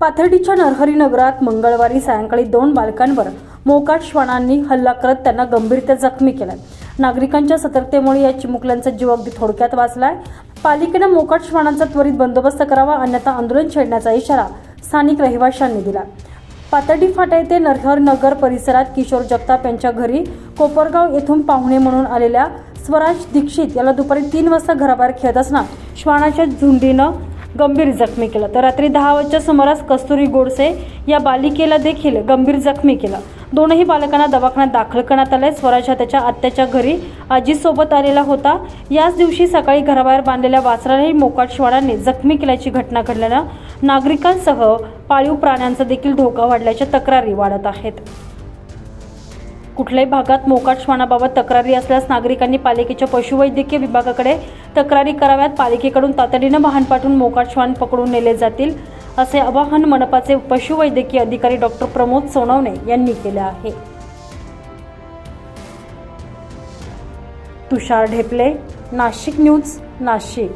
पाथर्डीच्या नरहरी नगरात मंगळवारी सायंकाळी दोन बालकांवर मोकाट श्वानांनी हल्ला करत त्यांना गंभीरत्या जखमी केलाय. नागरिकांच्या सतर्कतेमुळे या चिमुकल्यांचा जीव अगदी थोडक्यात वाचलाय. पालिकेनं मोकाट श्वानांचा त्वरित बंदोबस्त करावा अन्यथा आंदोलन छेडण्याचा इशारा स्थानिक रहिवाशांनी दिला. पातर्डी फाटा येथे नरहर नगर परिसरात किशोर जगताप यांच्या घरी कोपरगाव येथून पाहुणे म्हणून आलेल्या स्वराज दीक्षित याला दुपारी तीन वाजता घराबाहेर खेळत असताना श्वानाच्या झुंडीनं गंभीर जखमी केलं. तर रात्री दहा वाजच्या सुमारास कस्तुरी गोडसे या बालिकेला देखील गंभीर जखमी केलं. दोनही बालकांना दवाखान्यात दाखल करण्यात आलंय. स्वराज हा त्याच्या आत्याच्या घरी आजीसोबत आलेला होता. याच दिवशी सकाळी घराबाहेर बांधलेल्या वासरालाही मोकाट श्वानांनी जखमी केल्याची घटना घडल्यानं नागरिकांसह पाळीव प्राण्यांचा देखील धोका वाढल्याच्या तक्रारी वाढत आहेत. कुठल्याही भागात मोकाट श्वानाबाबत तक्रारी असल्यास नागरिकांनी पालिकेच्या पशुवैद्यकीय विभागाकडे तक्रारी कराव्यात. पालिकेकडून तातडीनं वाहन पाठवून मोकाट श्वान पकडून नेले जातील असे आवाहन मनपाचे पशुवैद्यकीय अधिकारी डॉक्टर प्रमोद सोनवणे यांनी केले आहे. तुषार ढेपले नाशिक न्यूज नाशिक.